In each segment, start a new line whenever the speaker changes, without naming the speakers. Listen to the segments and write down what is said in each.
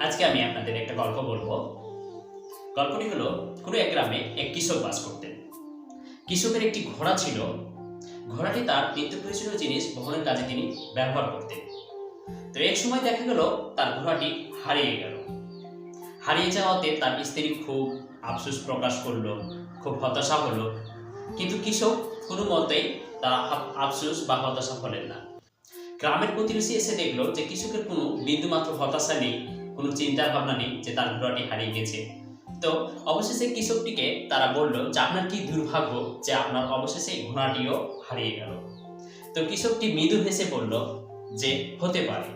আজকে আমি আপনাদের একটা গল্প বলব। গল্পটি হলো, কোনো এক গ্রামে এক কৃষক বাস করতেন। কৃষকের একটি ঘোড়া ছিল। ঘোড়াটি তার নিত্য প্রয়োজনীয় জিনিস বহনের কাজে তিনি ব্যবহার করতেন। তো এক সময় দেখা গেল, তার ঘোড়াটি হারিয়ে গেল। হারিয়ে যাওয়াতে তার স্ত্রী খুব আফসোস প্রকাশ করল, খুব হতাশা হলো। কিন্তু কৃষক কোনো মতেই আফ- আফসোস বা হতাশা হলেন না। গ্রামের প্রতিবেশী এসে দেখল যে কৃষকের কোনো বিন্দুমাত্র হতাশা নেই। কোনো চিন্তা ভাবনা নেই যে তার ঘোড়াটি হারিয়ে গেছে। তো অবশেষে কৃষকটিকে তারা বলল যে, আপনার কি দুর্ভাগ্য যে আপনার অবশেষে ঘোড়াটিও হারিয়ে গেল? তো কৃষকটি মৃদু হেসে বলল যে, হতে পারে।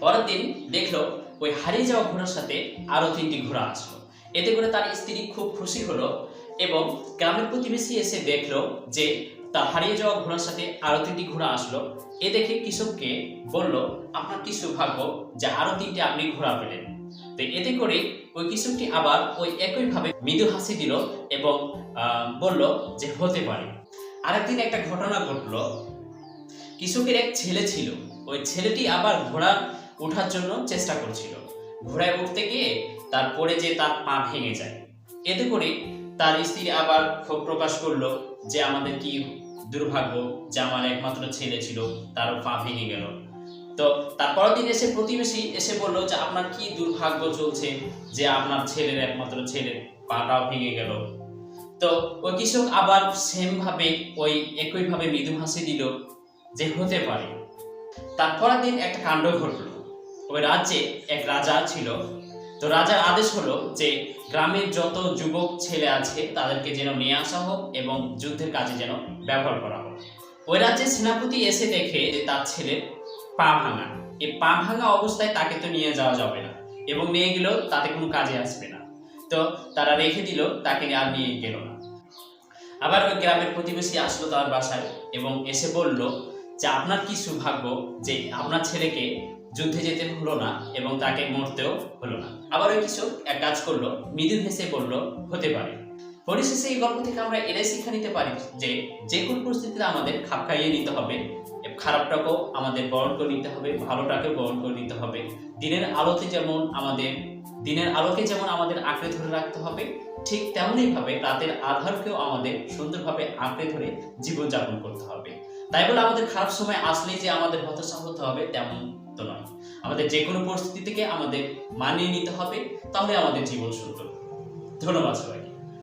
পরের দিন দেখল ওই হারিয়ে যাওয়া ঘোড়ার সাথে আরও তিনটি ঘোড়া আসলো। এতে করে তার স্ত্রী খুব খুশি হলো এবং গ্রামের প্রতিবেশী এসে দেখল যে তার হারিয়ে যাওয়া ঘোড়ার সাথে আরও তিনটি ঘোড়া আসলো। এ দেখে কৃষককে বলল, আপনার কি সৌভাগ্য যে আরও তিনটে আপনি ঘোড়া পেলেন? তো এতে করে ওই কৃষকটি আবার ওই একইভাবে মৃদু হাসি দিল এবং বলল যে হতে পারে। আরেকদিন একটা ঘটনা ঘটলো। কৃষকের এক ছেলে ছিল। ওই ছেলেটি আবার ঘোড়া ওঠার জন্য চেষ্টা করছিল। ঘোড়ায় উঠতে গিয়ে তার পরে যে তার পা ভেঙে যায়। এতে করে তার স্ত্রী আবার ক্ষোভ প্রকাশ করল যে আমাদের কি দুর্ভাগ্য যে আমার একমাত্র ছেলে ছিল, তারও পা ভেঙে গেল। তো তারপরের দিন এসে প্রতিবেশী এসে বলল যে, আপনার কি দুর্ভাগ্য চলছে যে আপনার ছেলের একমাত্র ছেলের পাটাও ভেঙে গেল? তো ওই কৃষক আবার সেম ভাবে ওই একইভাবে মৃদু হাসি দিল যে, হতে পারে। তারপরের দিন একটা কাণ্ড ঘটলো। ওই রাজ্যে এক রাজা ছিল তো রাজার আদেশ হলো যে গ্রামের যত যুবক ছেলে আছে, তাদেরকে যেন নিয়ে আসা হোক এবং যুদ্ধের কাজে যেন ব্যবহার করা হোক। ওই রাজ্যের সেনাপতি এসে দেখে যে তার ছেলের পা ভাঙা। এই পা ভাঙা অবস্থায় তাকে তো নিয়ে যাওয়া যাবে না এবং নিয়ে গেলেও তাতে কোনো কাজে আসবে না। তো তারা রেখে দিল, তাকে আর নিয়ে গেল না। আবার ওই গ্রামের প্রতিবেশী আসলো তার বাসায় এবং এসে বলল যে আপনার কি সৌভাগ্য যে আপনার ছেলেকে যুদ্ধে যেতে হলো না এবং তাকে মরতেও হলো না। আবার ওই কৃষক এক কাজ করল, মৃদু হেসে বলল, হতে পারে। পরিশেষে এই গল্প থেকে আমরা এটাই শিক্ষা নিতে পারি যে যে কোনো পরিস্থিতিতে আমাদের খাপ খাইয়ে নিতে হবে খারাপটাকেও আমাদের বরণ করে নিতে হবে, ভালোটাকেও বরণ করে নিতে হবে। দিনের আলোতে যেমন আমাদের, দিনের আলোকে যেমন আমাদের আঁকড়ে ধরে রাখতে হবে, ঠিক তেমনই ভাবে রাতের আধারকেও আমাদের সুন্দরভাবে আঁকড়ে ধরে জীবনযাপন করতে হবে। তাই বলে আমাদের খারাপ সময় আসলেই যে আমাদের হতাশা হতে হবে তেমন তো নয়। আমাদের যে কোনো পরিস্থিতি থেকে আমাদের মানিয়ে নিতে হবে, তাহলে আমাদের জীবন সুন্দর। ধন্যবাদ সবাইকে।